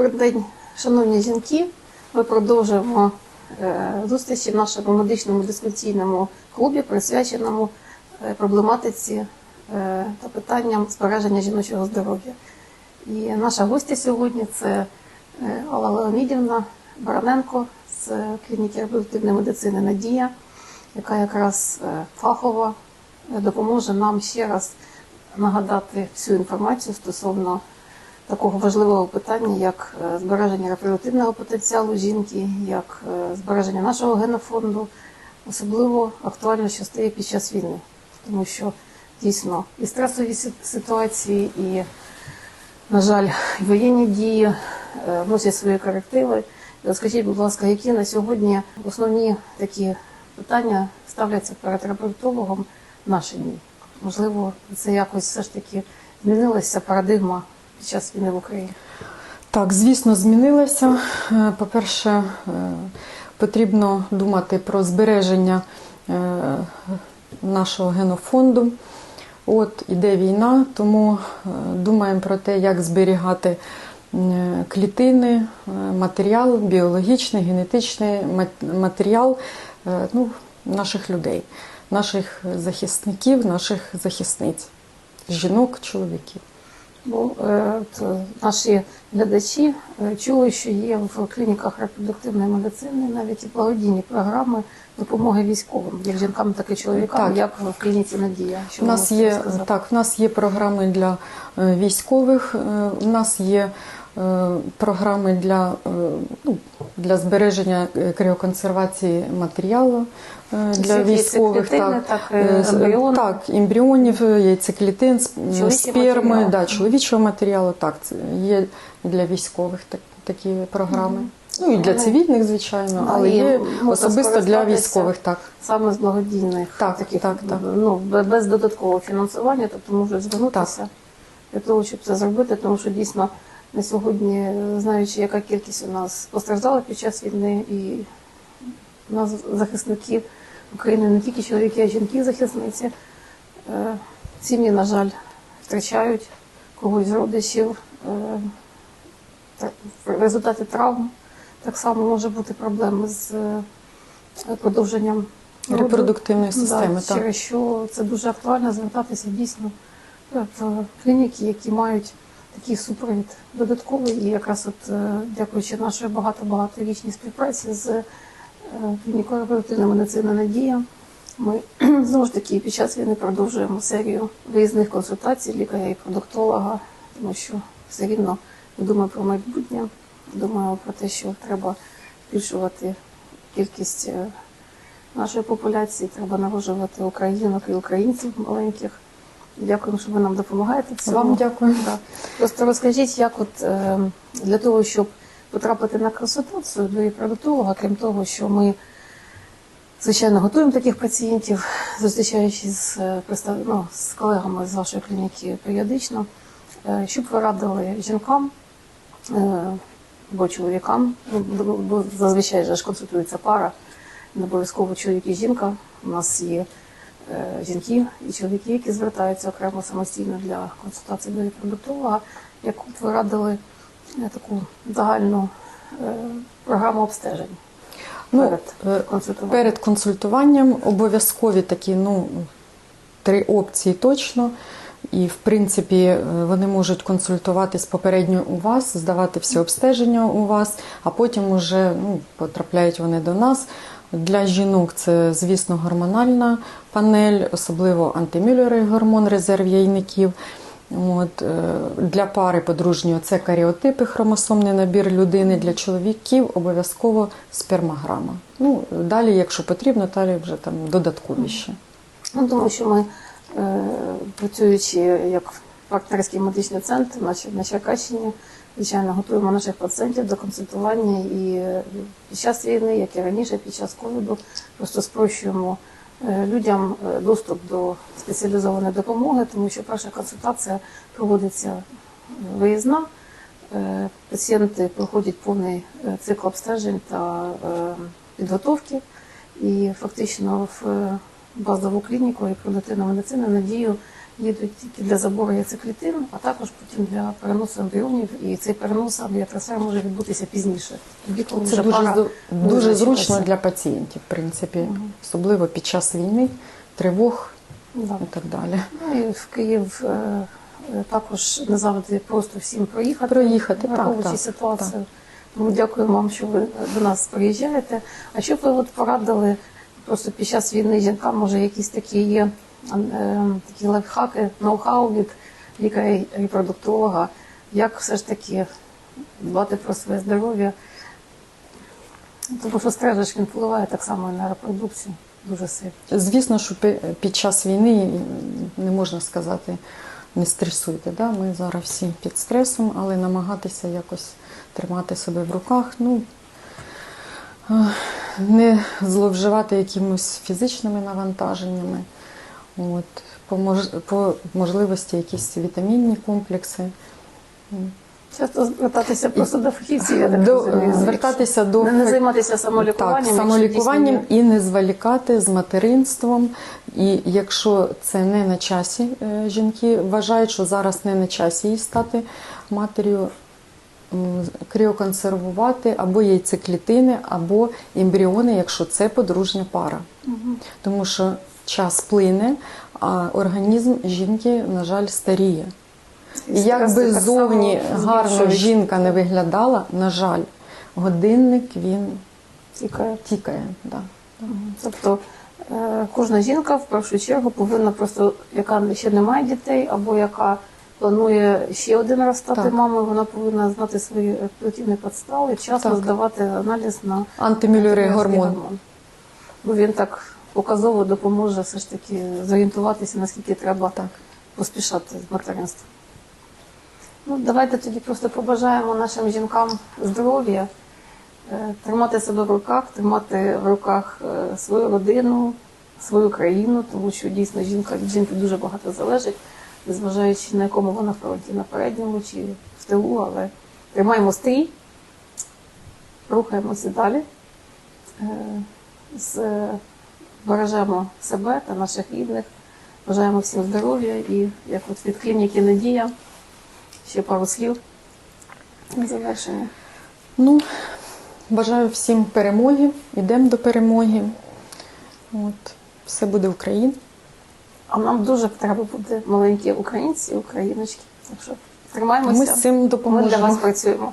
Добрий день, шановні жінки. Ми продовжуємо е, зустрічі в нашому медичному дискусійному клубі, присвяченому е, проблематиці е, та питанням збереження жіночого здоров'я. І наша гостя сьогодні це Алла Леонідівна Бараненко з клініки репродуктивної медицини Надія, яка якраз фахово допоможе нам ще раз нагадати всю інформацію стосовно такого важливого питання, як е, збереження репродуктивного потенціалу жінки, як е, збереження нашого генофонду, особливо актуально, що стає під час війни, тому що дійсно і стресові ситуації, і, на жаль, воєнні дії е, вносять свої корективи. Скажіть, будь ласка, які на сьогодні основні такі питання ставляться перед репродуктологом наші дні? Можливо, це якось все ж таки змінилася парадигма час війни в Україні. Так, звісно, змінилося. Е, По-перше, е, потрібно думати про збереження е, нашого генофонду. От іде війна, тому думаємо про те, як зберігати клітини, матеріал, біологічний, генетичний мат- матеріал ну, наших людей, наших захисників, наших захисниць, жінок, чоловіків. Бо е, от, наші глядачі е, чули, що є в клініках репродуктивної медицини навіть і благодійні програми допомоги військовим, як жінкам, так і чоловікам, Так. як в клініці Надія. Що У нас є сказати? так, у нас є програми для військових. У нас є програми для, е, ну, для збереження е, кріоконсервації матеріалу е, для військових. яйцеклітини, так, е, Е, ембріони. так, ембріонів, яйцеклітин, сп- сперми, матеріал. да, чоловічого матеріалу. Так, це є для військових так, такі програми. Ну і для цивільних, звичайно, але є особисто для військових. Так. Саме з благодійних Так, таких, так, так. ну без додаткового фінансування, тобто можуть звернутися для того, щоб це зробити, тому що дійсно на сьогодні, знаючи, яка кількість у нас постраждала під час війни, і у нас захисників України не тільки чоловіки, а й жінки захисниці. Е, Сім'ї, на жаль, втрачають когось з родичів. Е, В результаті травм так само може бути проблеми з е, продовженням роду. Репродуктивної системи. Да, так. через що це дуже актуально звертатися дійсно в клініки, які мають такий супровід додатковий. І якраз от е, дякуючи нашій багато-багаторічній співпраці з е, клінікою репродуктивної медицини Надія, ми знову ж таки під час війни продовжуємо серію виїзних консультацій лікаря і продуктолога, тому що все рівно думаємо про майбутнє, думаємо про те, що треба збільшувати кількість е, нашої популяції, треба народжувати українок і українців маленьких. Дякуємо, що ви нам допомагаєте. цьому. Вам дякую. Да. Просто розкажіть, як от е, для того, щоб потрапити на консультацію до репродуктолога, крім того, що ми звичайно готуємо таких пацієнтів, зустрічаючись з, е, ну, з колегами з вашої клініки періодично, е, щоб ви радили жінкам е, або чоловікам, ну, бо- зазвичай ж консультується пара, не обов'язково чоловік і жінка. У нас є жінки і чоловіки, які звертаються окремо самостійно для консультації до репродуктолога, як от ви радили е, таку загальну е, програму обстежень Ну, перед е, консультуванням. Перед консультуванням обов'язкові такі ну, три опції точно. І, в принципі, е, вони можуть консультуватись попередньо у вас, здавати всі обстеження у вас, а потім уже ну, потрапляють вони до нас. Для жінок це, звісно, гормональна панель, особливо антимюллеровий гормон, резерв яйників. От, е, для пари подружньої це каріотипи, хромосомний набір людини. Для чоловіків обов'язково спермограма. Ну, далі, якщо потрібно, далі вже там додаткові. Ну, тому що ми, е, працюючи як партнерський медичний центр на, Черкащині, звичайно, готуємо наших пацієнтів до консультування і під час війни, як і раніше, під час ковіду, просто спрощуємо е, людям е, доступ до спеціалізованої допомоги, тому що перша консультація проводиться виїзна. Е, Пацієнти проходять повний цикл обстежень та підготовки. І фактично в базову клініку і репродуктивної медицини надію їдуть тільки для забору яйцеклітин, а також потім для переносу ембріонів. І цей перенос абіотрансфер може відбутися пізніше. Тоді, коли Це вже дуже, пара дуже зручно для пацієнтів, в принципі, особливо під час війни, тривог Да. і так далі. Ну і в Київ е, е, також не завжди просто всім проїхати. Проїхати, так, так, ситуацію. Тому дякую вам, що ви до нас приїжджаєте. А що б ви от порадили просто під час війни жінкам, може, якісь такі є такі лайфхаки, ноу-хау від лікаря-репродуктолога, як все ж таки дбати про своє здоров'я? Тому що стрес він впливає так само і на репродукцію дуже сильно. Звісно, що під час війни не можна сказати не стресуйте. Да? Ми зараз всі під стресом, але намагатися якось тримати себе в руках. Ну, е, не зловживати якимось фізичними навантаженнями. От, по, мож, по можливості якісь вітамінні комплекси. Часто звертатися просто до фахівців, я так До, розумію. звертатися до не, не займатися самолікуванням. Так, самолікуванням і не зволікати з материнством. І якщо це не на часі, е, жінки вважають, що зараз не на часі їй стати матер'ю, кріоконсервувати або яйцеклітини, або ембріони, якщо це подружня пара. Тому що час плине, а організм жінки, на жаль, старіє. І як би зовні гарно жінка не виглядала, на жаль, годинник він тікає. тікає. Да. Тобто е, кожна жінка в першу чергу повинна просто, яка ще не має дітей, або яка планує ще один раз стати Так. мамою, вона повинна знати свої репродуктивні підстави, вчасно Так. здавати аналіз на Антимюллерий тиреозний гормон. Бо він так показово допоможе все ж таки зорієнтуватися, наскільки треба Так. поспішати з материнством. Ну, давайте тоді просто побажаємо нашим жінкам здоров'я, е, тримати себе в руках, тримати в руках е, свою родину, свою країну, тому що дійсно жінка від жінки дуже багато залежить, незважаючи на якому вона фронті, на передньому чи в тилу, але тримаємо стрій, рухаємося далі, е, бережемо себе та наших рідних. Бажаємо всім здоров'я і як от від клініки Надія ще пару слів на завершення. Ну, бажаю всім перемоги. Йдемо до перемоги. От, все буде Україна. А нам дуже треба буде маленькі українці, україночки. Так що тримаємося. Ми з цим Ми для вас працюємо.